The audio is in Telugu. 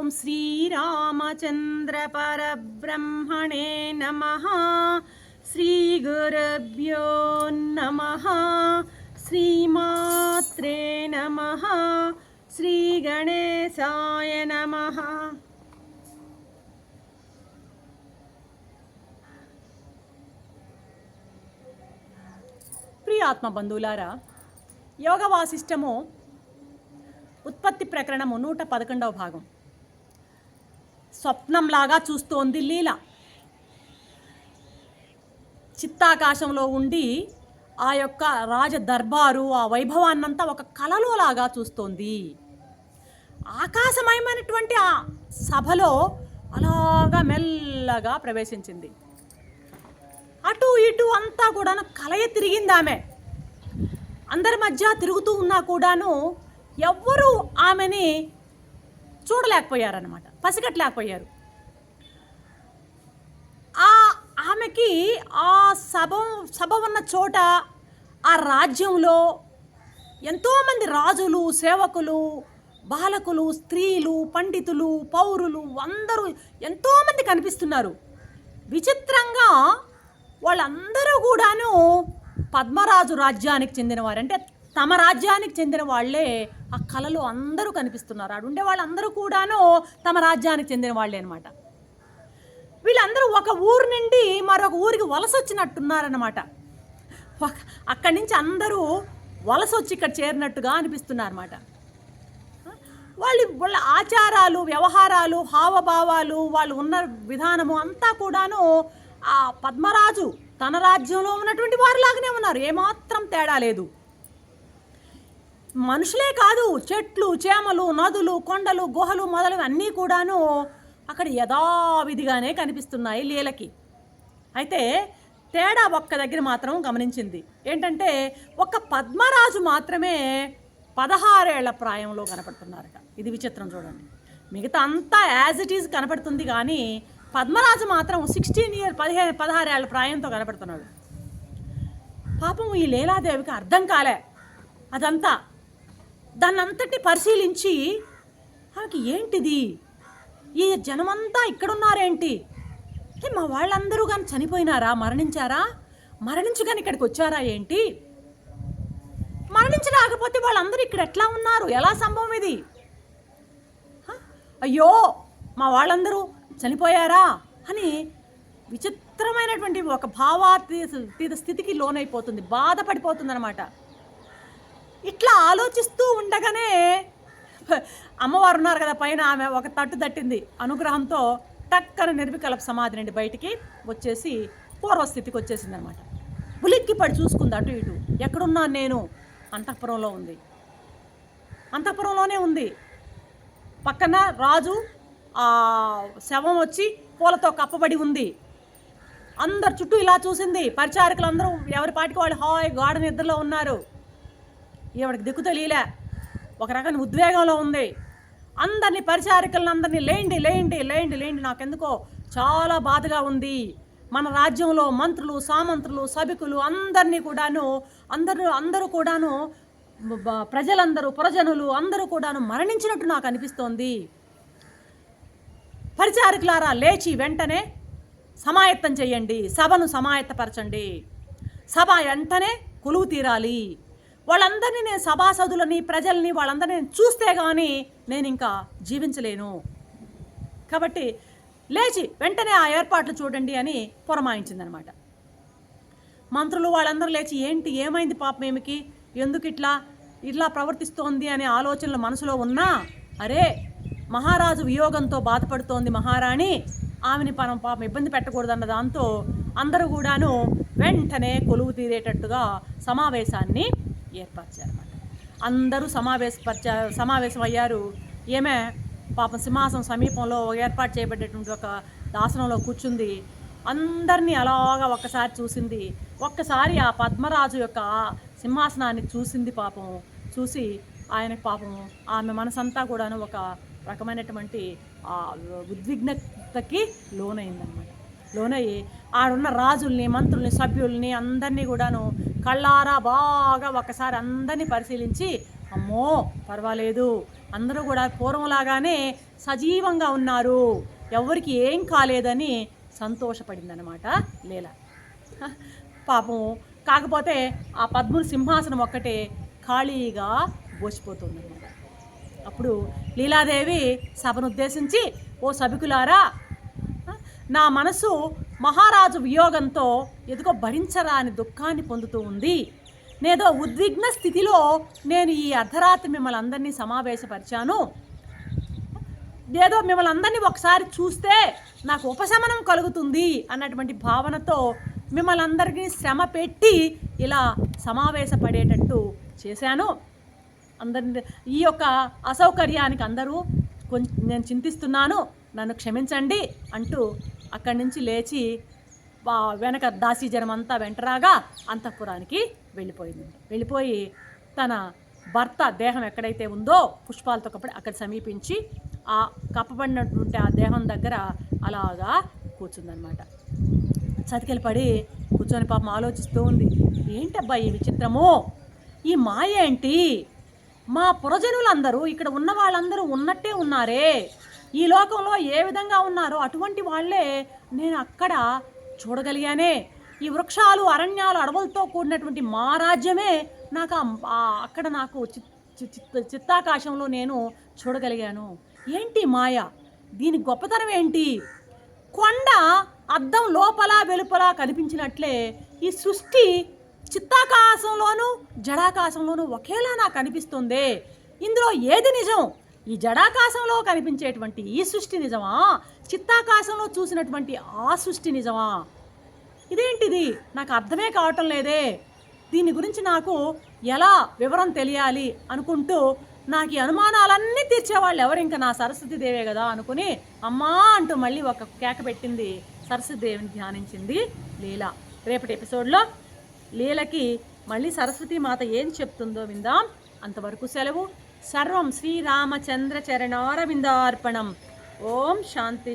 ఓం శ్రీరామచంద్రపరబ్రహ్మణే నమ. శ్రీగురుభ్యో నమ. శ్రీమాత్రే నమ. శ్రీగణేశాయ నమ. ప్రియాత్మ బంధువులారా యోగ వాసిష్టము ఉత్పత్తి ప్రకరణము నూట పదకొండవ భాగం. స్వప్నంలాగా చూస్తోంది లీల. చిత్తాకాశంలో ఉండి ఆ యొక్క రాజ దర్బారు ఆ వైభవాన్నంతా ఒక కలలోలాగా చూస్తోంది. ఆకాశమయమైనటువంటి ఆ సభలో అలాగా మెల్లగా ప్రవేశించింది. అటు ఇటు అంతా కూడాను కలయ తిరిగింది ఆమె. అందరి మధ్య తిరుగుతూ ఉన్నా కూడాను ఎవ్వరూ ఆమెని చూడలేకపోయారనమాట పసిగట్టలేకపోయారు ఆ ఆమెకి ఆ సభ సభ ఉన్న చోట ఆ రాజ్యంలో ఎంతోమంది రాజులు సేవకులు బాలకులు స్త్రీలు పండితులు పౌరులు అందరూ ఎంతోమంది కనిపిస్తున్నారు. విచిత్రంగా వాళ్ళందరూ కూడాను పద్మరాజు రాజ్యానికి చెందినవారు. అంటే తమ రాజ్యానికి చెందిన వాళ్ళే ఆ కళలో అందరూ కనిపిస్తున్నారు. ఆడ ఉండే వాళ్ళందరూ కూడాను తమ రాజ్యానికి చెందిన వాళ్ళే అనమాట వీళ్ళందరూ ఒక ఊరు నుండి మరొక ఊరికి వలస వచ్చినట్టున్నారనమాట ఒక అక్కడి నుంచి అందరూ వలస వచ్చి ఇక్కడ చేరినట్టుగా అనిపిస్తున్నారన్నమాట. వాళ్ళు వాళ్ళ ఆచారాలు వ్యవహారాలు హావభావాలు వాళ్ళు ఉన్న విధానము అంతా కూడాను ఆ పద్మరాజు తన రాజ్యంలో ఉన్నటువంటి వారిలాగానే ఉన్నారు. ఏమాత్రం తేడా లేదు. మనుషులే కాదు చెట్లు చేమలు నదులు కొండలు గుహలు మొదలవి అన్నీ కూడాను అక్కడ యథావిధిగానే కనిపిస్తున్నాయి లీలకి. అయితే తేడా ఒక్క దగ్గర మాత్రం గమనించింది. ఏంటంటే ఒక పద్మరాజు మాత్రమే పదహారేళ్ళ ప్రాయంలో కనపడుతున్నారట. ఇది విచిత్రం చూడండి. మిగతా అంతా యాజ్ ఇట్ ఈజ్ కనపడుతుంది కానీ పద్మరాజు మాత్రం సిక్స్టీన్ ఇయర్ పదిహేను పదహారేళ్ళ ప్రాయంతో కనపడుతున్నాడు. పాపం ఈ లీలాదేవికి అర్థం కాలే. అదంతా దాన్నంతటి పరిశీలించి ఆమెకి ఏంటిది? ఈ జనమంతా ఇక్కడున్నారేంటి? మా వాళ్ళందరూ కానీ చనిపోయినారా? మరణించారా? మరణించి కానీ ఇక్కడికి వచ్చారా ఏంటి? మరణించి రాకపోతే వాళ్ళందరూ ఇక్కడ ఎట్లా ఉన్నారు? ఎలా సంభవం ఇది? అయ్యో మా వాళ్ళందరూ చనిపోయారా? అని విచిత్రమైనటువంటి ఒక భావాతీత స్థితికి లోనైపోతుంది బాధపడిపోతుంది అనమాట ఇట్లా ఆలోచిస్తూ ఉండగానే అమ్మవారు ఉన్నారు కదా పైన ఆమె ఒక తట్టు తట్టింది. అనుగ్రహంతో టక్కన నిర్వికల్ప సమాధి నుండి బయటికి వచ్చేసి పూర్వస్థితికి వచ్చేసింది అనమాట ఉలిక్కి పడి చూసుకుంది అటు ఇటు. ఎక్కడున్నాను నేను? అంతఃపురంలో ఉంది. అంతఃపురంలోనే ఉంది. పక్కన రాజు ఆ శవం వచ్చి పూలతో కప్పబడి ఉంది. అందరు చుట్టూ ఇలా చూసింది. పరిచారకులు అందరూ ఎవరి పాటికి వాళ్ళు హాయ్ గాఢ నిద్రలో ఉన్నారు. ఈవిడకి దిక్కు తెలియలే. ఒక రకమైన ఉద్వేగంలో ఉంది. అందరినీ పరిచారికలను అందరినీ లేండి లేండి లేండి లేండి. నాకెందుకో చాలా బాధగా ఉంది. మన రాజ్యంలో మంత్రులు సామంత్రులు సభికులు అందరినీ కూడాను అందరూ అందరూ కూడాను ప్రజలందరూ పురజనులు అందరూ కూడాను మరణించినట్టు నాకు అనిపిస్తోంది. పరిచారకులారా లేచి వెంటనే సమాయత్తం చేయండి. సభను సమాయత్తపరచండి. సభ వెంటనే కొలువు తీరాలి. వాళ్ళందరినీ నేను సభాసదులని ప్రజల్ని వాళ్ళందరినీ నేను చూస్తే కానీ నేను ఇంకా జీవించలేను. కాబట్టి లేచి వెంటనే ఆ ఏర్పాట్లు చూడండి అని పురమాయించిందనమాట. మంత్రులు వాళ్ళందరూ లేచి ఏంటి ఏమైంది పాపం ఏమికి? ఎందుకు ఇట్లా ఇట్లా ప్రవర్తిస్తోంది? అనే ఆలోచనలు మనసులో ఉన్నా అరే మహారాజు వియోగంతో బాధపడుతోంది మహారాణి. ఆమెని మనం పాపం ఇబ్బంది పెట్టకూడదన్న దాంతో అందరూ కూడాను వెంటనే కొలువు తీరేటట్టుగా సమావేశాన్ని ఏర్పరిచారన్నమాట. అందరూ సమావేశపరిచా సమావేశం అయ్యారు ఏమే పాపం సింహాసనం సమీపంలో ఏర్పాటు చేయబడేటువంటి ఒక దాసనంలో కూర్చుంది. అందరినీ అలాగా ఒక్కసారి చూసింది. ఒక్కసారి ఆ పద్మరాజు యొక్క సింహాసనాన్ని చూసింది పాపం. చూసి ఆయన పాపం ఆమె మనసంతా కూడాను ఒక రకమైనటువంటి ఆ ఉద్విగ్నతకి లోనైందనమాట లోనయ్యి. ఆడున్న రాజుల్ని మంత్రుల్ని సభ్యుల్ని అందరినీ కూడాను కళ్ళారా బాగా ఒకసారి అందరినీ పరిశీలించి అమ్మో పర్వాలేదు. అందరూ కూడా పూర్వంలాగానే సజీవంగా ఉన్నారు. ఎవరికి ఏం కాలేదని సంతోషపడిందనమాట లీల. పాపం. కాకపోతే ఆ పద్ముని సింహాసనం ఒక్కటే ఖాళీగా బోసిపోతుందన్నమాట. అప్పుడు లీలాదేవి సభను ఉద్దేశించి ఓ సభికులారా నా మనసు మహారాజు వియోగంతో ఎదుగో భరించరాని దుఃఖాన్ని పొందుతూ ఉంది. నేదో ఉద్విగ్న స్థితిలో నేను ఈ అర్ధరాత్రి మిమ్మల్ని అందరినీ సమావేశపరిచాను. ఏదో మిమ్మల్ని అందరినీ ఒకసారి చూస్తే నాకు ఉపశమనం కలుగుతుంది అన్నటువంటి భావనతో మిమ్మల్ని అందరికీ శ్రమ పెట్టి ఇలా సమావేశపడేటట్టు చేశాను. అందరి ఈ యొక్క అసౌకర్యానికి అందరూ కొంచెం నేను చింతిస్తున్నాను. నన్ను క్షమించండి అంటూ అక్కడి నుంచి లేచి వెనక దాసీజనం అంతా వెంటరాగా అంతఃపురానికి వెళ్ళిపోయింది. వెళ్ళిపోయి తన భర్త దేహం ఎక్కడైతే ఉందో పుష్పాలతో కప్పటి అక్కడ సమీపించి ఆ కప్పబడినటువంటి ఆ దేహం దగ్గర అలాగా కూర్చుందనమాట చతికిలు పడి కూర్చొని పాపం ఆలోచిస్తూ ఉంది. ఏంటబ్బా ఈ విచిత్రము? ఈ మాయ ఏంటి మా పురజనులందరూ ఇక్కడ ఉన్న వాళ్ళందరూ ఉన్నట్టే ఉన్నారే. ఈ లోకంలో ఏ విధంగా ఉన్నారో అటువంటి వాళ్ళే నేను అక్కడ చూడగలిగానే. ఈ వృక్షాలు అరణ్యాలు అడవులతో కూడినటువంటి మా రాజ్యమే నాకు అక్కడ నాకు చిత్- చిత్తాకాశంలో నేను చూడగలిగాను. ఏంటి మాయ? దీని గొప్పతనం ఏంటి? కొండ అద్దం లోపల వెలుపల కనిపించినట్లే ఈ సృష్టి చిత్తాకాశంలోనూ జడాకాశంలోనూ ఒకేలా నాకు కనిపిస్తుంది ఇందులో ఏది నిజం? ఈ జడాకాశంలో కనిపించేటువంటి ఈ సృష్టి నిజమా? చిత్తాకాశంలో చూసినటువంటి ఆ సృష్టి నిజమా? ఇదేంటిది? నాకు అర్థమే కావటం లేదే. దీని గురించి నాకు ఎలా వివరం తెలియాలి అనుకుంటూ నాకు ఈ అనుమానాలన్నీ తీర్చేవాళ్ళు ఎవరు? ఇంకా నా సరస్వతి దేవే కదా అనుకుని అమ్మా అంటూ మళ్ళీ ఒక కేక పెట్టింది. సరస్వతి దేవిని ధ్యానించింది లీల. రేపటి ఎపిసోడ్లో లీలకి మళ్ళీ సరస్వతి మాత ఏం చెప్తుందో విందాం. అంతవరకు సెలవు. சர்வம் ஸ்ரீராமச்சந்திர சரணாரவிந்தார்ப்பணம். ஓம் சாந்தி